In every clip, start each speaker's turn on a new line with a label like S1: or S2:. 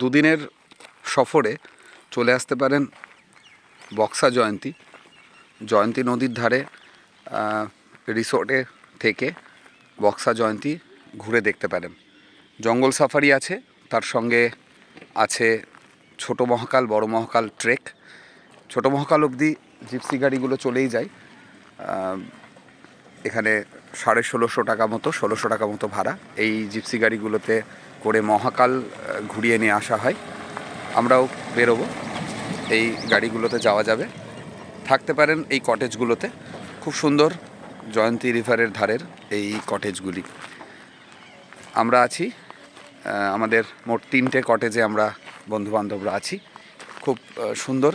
S1: দুদিনের সফরে চলে আসতে পারেন বক্সা জয়ন্তী। জয়ন্তী নদীর ধারে রিসোর্টে থেকে বক্সা জয়ন্তী ঘুরে দেখতে পারেন। জঙ্গল সাফারি আছে, তার সঙ্গে আছে ছোট মহাকাল, বড় মহাকাল ট্রেক। ছোট মহাকাল অবধি জিপসি গাড়িগুলো চলেই যায়। এখানে সাড়ে ষোলোশো টাকা মতো, ষোলোশো টাকা মতো ভাড়া এই জিপসি গাড়িগুলোতে করে মহাকাল ঘুরিয়ে নিয়ে আসা হয়। আমরাও বেরোবো। এই গাড়িগুলোতে যাওয়া যাবে। থাকতে পারেন এই কটেজগুলোতে খুব সুন্দর জয়ন্তী রিভারের ধারের এই কটেজগুলি আমরা আছি আমাদের মোট তিনটে কটেজে আমরা বন্ধুবান্ধবরা আছি। খুব সুন্দর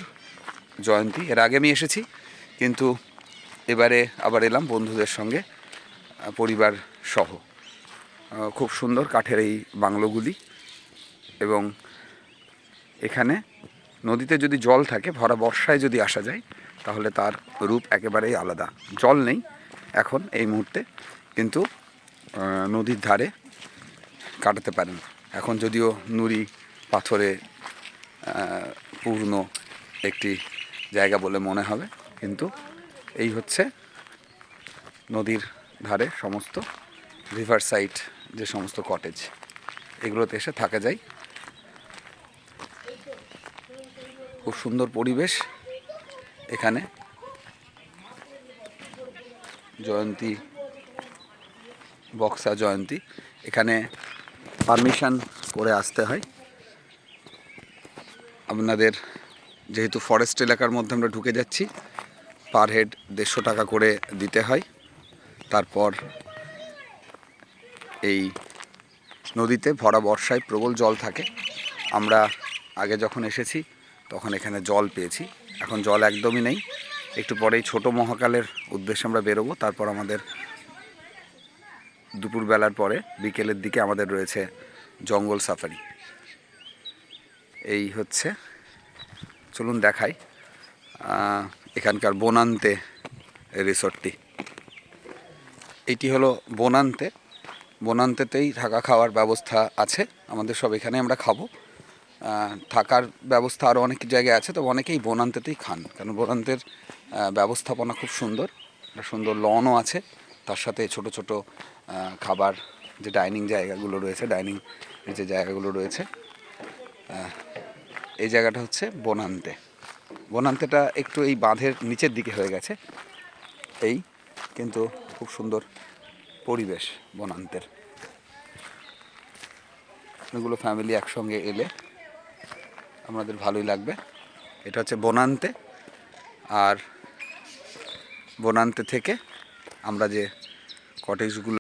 S1: জয়ন্তী। এর আগে আমি এসেছি, কিন্তু এবারে আবার এলাম বন্ধুদের সঙ্গে পরিবার সহ। খুব সুন্দর কাঠের এই বাংলোগুলি। এবং এখানে নদীতে যদি জল থাকে, ভরা বর্ষায় যদি আসা যায়, তাহলে তার রূপ একেবারেই আলাদা। জল নেই এখন এই মুহূর্তে, কিন্তু নদীর ধারে কাটাতে পারেন। এখন যদিও নুড়ি পাথরে পূর্ণ একটি জায়গা বলে মনে হবে, কিন্তু এই হচ্ছে নদীর ধারে সমস্ত রিভার সাইড যে সমস্ত কটেজ এগুলোতে এসে থাকা যায়। খুব সুন্দর পরিবেশ এখানে। জয়ন্তী, বক্সা জয়ন্তী, এখানে পারমিশন করে আসতে হয়। আপনাদের যেহেতু ফরেস্ট এলাকার মধ্যে আমরা ঢুকে যাচ্ছি পার হেড দেড়শো টাকা করে দিতে হয়। তারপর এই নদীতে ভরা বর্ষায় প্রবল জল থাকে। আমরা আগে যখন এসেছি, তখন এখানে জল পেয়েছি। এখন জল একদমই নেই। একটু পরেই ছোট মহাকালের উদ্দেশ্যে আমরা বেরোবো। তারপর আমাদের দুপুরবেলার পরে বিকেলের দিকে আমাদের রয়েছে জঙ্গল সাফারি। এই হচ্ছে, চলুন দেখাই এখানকার বনান্তে রিসোর্টটি। এটি হলো বনান্তে বনান্তেতেই থাকা খাওয়ার ব্যবস্থা আছে। আমাদের সব এখানে আমরা খাব। থাকার ব্যবস্থা আরও অনেক জায়গায় আছে, তবে অনেকেই বনান্তেতেই খান। কারণ বনান্তের ব্যবস্থাপনা খুব সুন্দর, একটা সুন্দর লনও আছে। তার সাথে ছোট ছোট খাবার যে ডাইনিং জায়গাগুলো রয়েছে, ডাইনিং যে জায়গাগুলো রয়েছে এই জায়গাটা হচ্ছে বনান্তে। বনান্তেটা একটু এই বাঁধের নিচের দিকে হয়ে গেছে, এই কিন্তু খুব সুন্দর পরিবেশ বনান্তের। এগুলো ফ্যামিলি একসঙ্গে এলে আমাদের ভালোই লাগবে। এটা হচ্ছে বনান্তে। আর বনান্তে থেকে আমরা যে কটেজগুলো